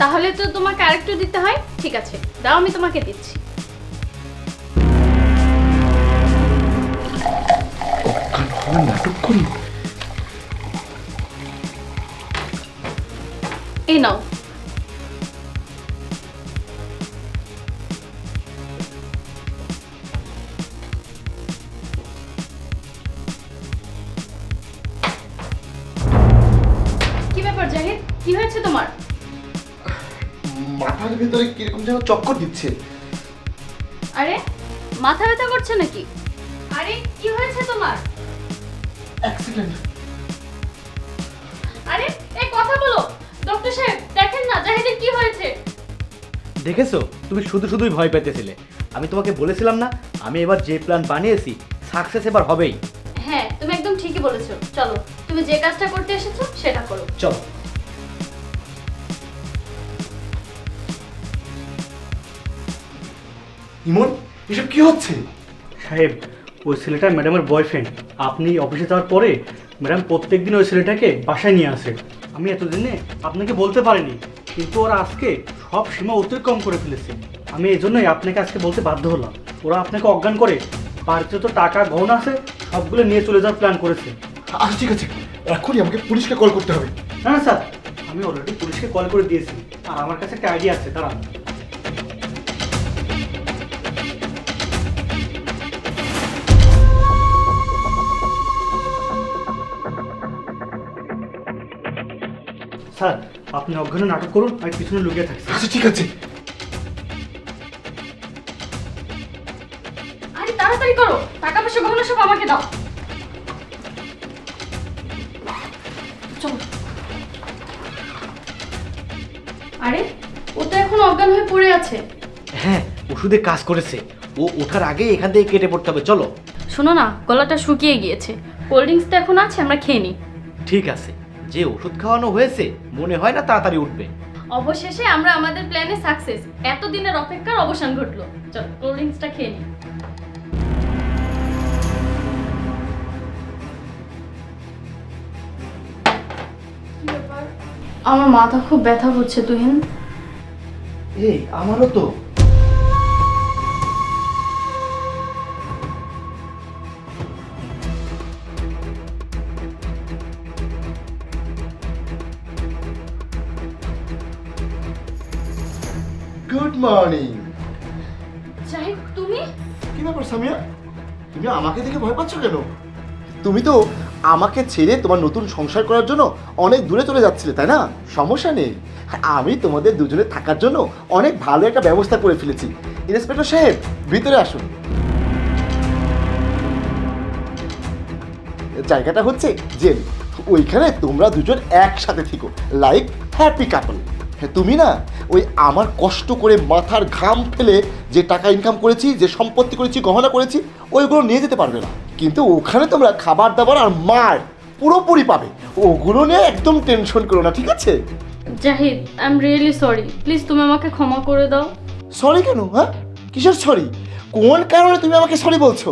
তাহলে তো তোমাকে আরেকটু দিতে হয়। ঠিক আছে, দাও আমি তোমাকে দিচ্ছি। এই নাও। কি ব্যাপার, জাহিদ? কি হয়েছে তোমার? মাথার ভিতরে কীরকম যেন চক্কর দিচ্ছে। আরে মাথা ব্যথা করছে নাকি? আরে কি হয়েছে তোমার? অ্যাক্সিডেন্ট আরে এই কথা বলো। ডক্টর সাহেব দেখেন না জাহিদের কি হয়েছে? দেখেছ? তুমি শুধু শুধুই ভয় পেতেছিলে। আমি তোমাকে বলেছিলাম না আমি এবার যে প্ল্যান বানিয়েছি সাকসেস এবার হবেই। হ্যাঁ তুমি একদম ঠিকই বলেছ। চলো তুমি যে কাজটা করতে এসেছ সেটা করো। চলো। ইমন এসব কি হচ্ছে? সাহেব ওই ছেলেটা ম্যাডামের বয়ফ্রেন্ড। আপনি অফিসে যাওয়ার পরে ম্যাডাম প্রত্যেকদিন ওই ছেলেটাকে বাসায় নিয়ে আসে। আমি এতদিনে আপনাকে বলতে পারিনি কিন্তু ওরা আজকে সব সীমা অতিক্রম করে ফেলেছে। আমি এই জন্যই আপনাকে আজকে বলতে বাধ্য হলাম। ওরা আপনাকে অজ্ঞান করে বাড়িতে তো টাকা গহনা আছে সবগুলো নিয়ে চলে যাওয়ার প্ল্যান করেছে। আচ্ছা ঠিক আছে। এখনই আমাকে পুলিশকে কল করতে হবে। না না স্যার। আমি অলরেডি পুলিশকে কল করে দিয়েছি। আর আমার কাছে একটা আইডিয়া আছে তারা স্যার আপনি অজ্ঞানে নাটক করুন আমি পিছনে লুকিয়ে থাকছি। আচ্ছা ঠিক আছে। আরে তাড়াতাড়ি করো। টাকা পয়সা গহনা সব আমাকে দাও। চলো। আরে ও তো এখন অজ্ঞান হয়ে পড়ে আছে। হ্যাঁ ওষুধে কাজ করেছে। ও ওঠার আগে এখান থেকে কেটে পড়তে হবে চলো। শোনো না গলাটা শুকিয়ে গিয়েছে। কোল্ড ড্রিঙ্কস তো এখন আছে আমরা খেয়ে নিই। ঠিক আছে। যে ওষুধ খাওয়ানো হয়েছে মনে হয় না তাড়াতাড়ি উঠবে। অবশেষে আমরা আমাদের প্ল্যানে সাকসেস এতদিনের অপেক্ষার অবসান ঘটলো। চল কোল্ড ড্রিঙ্কসটা খেয়ে নিই আমার মাথা খুব ব্যথা হচ্ছে তুহিন। এই আমারও তো। গুড মর্নিং জাহিদ তুমি? কি ব্যাপার সামিয়া? তুমি আমাকে দেখে ভয় পাচ্ছ কেন? তুমি তো আমাকে ছেড়ে তোমার নতুন সংসার করার জন্য অনেক দূরে চলে যাচ্ছিলে তাই না? সমস্যা নেই। আমি তোমাদের দুজনে থাকার জন্য অনেক ভালো একটা ব্যবস্থা করে ফেলেছি। ইন্সপেক্টর সাহেব ভিতরে আসুন। জায়গাটা হচ্ছে জেল। ওইখানে তোমরা দুজন একসাথে থেকো। লাইক হ্যাপি কাপল তুমি না ওই আমার কষ্ট করে মাথার ঘাম ফেলে যে টাকা ইনকাম করেছি যে সম্পত্তি করেছি গহনা করেছি ওইগুলো নিয়ে যেতে পারবে না। কিন্তু ওখানে তোমরা খাবার দাবার আর মার পুরোপুরি পাবে। ওগুলো নিয়ে একদম টেনশন করো না ঠিক আছে? Zahid I am really sorry please তুমি আমাকে ক্ষমা করে দাও। সরি কেন হ্যাঁ? কিসের সরি কোন কারণে তুমি আমাকে সরি বলছো?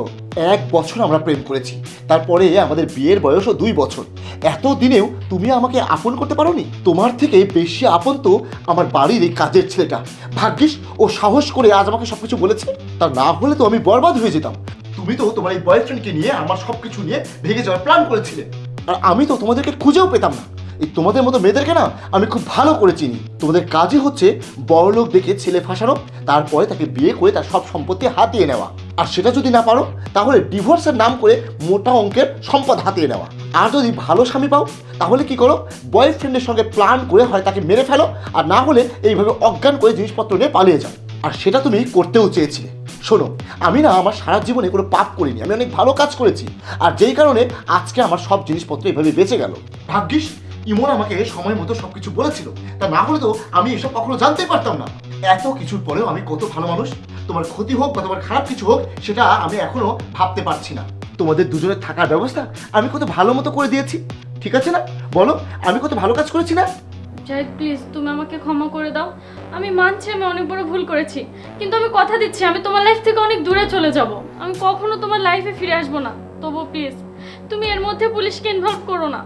এক বছর আমরা প্রেম করেছি, তারপরে আমাদের বিয়ের বয়সও দুই বছর। এত দিনেও তুমি আমাকে আপন করতে পারোনি? তোমার থেকে বেশি আপন তো আমার বাড়ির এই কাজের ছেলেটা। ভাগ্যিস ও সাহস করে আজ আমাকে সবকিছু বলেছে, তা না হলে তো আমি বরবাদ হয়ে যেতাম। তুমি তো তোমার এই বয়ফ্রেন্ডকে নিয়ে আমার সবকিছু নিয়ে ভেঙে যাওয়ার প্ল্যান করেছিলে। আর আমি তো তোমাদেরকে খুঁজেও পেতাম না। এই তোমাদের মতো মেয়েদেরকে না আমি খুব ভালো করে চিনি। তোমাদের কাজই হচ্ছে বড়লোক দেখে ছেলে ফাঁসানো, তারপরে তাকে বিয়ে করে তার সব সম্পত্তি হাতিয়ে নেওয়া। আর সেটা যদি না পারো, তাহলে ডিভোর্সের নাম করে মোটা অঙ্কের সম্পদ হাতিয়ে নেওয়া। আর যদি ভালো স্বামী পাও, তাহলে কি করো বয়ফ্রেন্ডের সঙ্গে প্ল্যান করে হয় তাকে মেরে ফেলো, আর না হলে এইভাবে অজ্ঞান করে জিনিসপত্র নিয়ে পালিয়ে যাও। আর সেটা তুমি করতেও চেয়েছিলে। শোনো, আমি না আমার সারা জীবনে কোনো পাপ করিনি, আমি অনেক ভালো কাজ করেছি। আর যেই কারণে আজকে আমার সব জিনিসপত্র এভাবে বেঁচে গেল। ভাগ্যিস ইমন আমাকে সময় মতো সবকিছু বলেছিল। তা না হলে তো আমি এসব কখনো জানতেই পারতাম না। এত কিছুর পরেও আমি কত ভালো মানুষ, তোমার ক্ষতি হোক বা তোমার খারাপ কিছু হোক, সেটা আমি এখনও ভাবতে পারছি না। তোমাদের দুজনের থাকার ব্যবস্থা আমি কত ভালো মতো করে দিয়েছি, ঠিক আছে না? বলো, আমি কত ভালো কাজ করেছি না? জাহিদ, প্লিজ, তুমি আমাকে ক্ষমা করে দাও। আমি মানছি আমি অনেক বড় ভুল করেছি, কিন্তু আমি কথা দিচ্ছি, আমি তোমার লাইফ থেকে অনেক দূরে চলে যাব। আমি কখনো তোমার লাইফে ফিরে আসব না। তবু প্লিজ, তুমি এর মধ্যে পুলিশকে ইনভলভ করো না।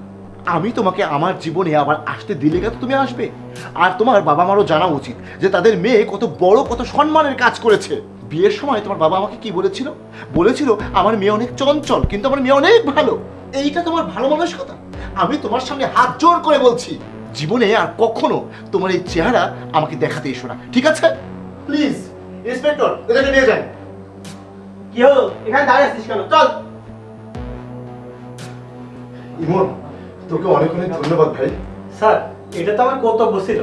আমি তোমাকে আমার জীবনে আবার আসতে দিলে তো তুমি আসবে? আর তোমার বাবা মারও জানা উচিত যে তাদের মেয়ে কত বড় কত সম্মানের কাজ করেছে। বিয়ের সময় তোমার বাবা আমাকে কি বলেছিল? বলেছিল আমার মেয়ে অনেক চঞ্চল কিন্তু আমার মেয়ে অনেক ভালো। এইটা তোমার ভালো মানসিকতা আমি তোমার সামনে হাত জোর করে বলছি জীবনে আর কখনো তোমার এই চেহারা আমাকে দেখাতে এসো না। ঠিক আছে? প্লিজ ইন্সপেক্টর এদেরকে নিয়ে যান। কি হলো? এখানে দাঁড়িয়ে আছিস কেন? চল। ইমন তোকে অনেক অনেক ধন্যবাদ ভাই। স্যার এটা তো আমার কর্তব্য ছিল।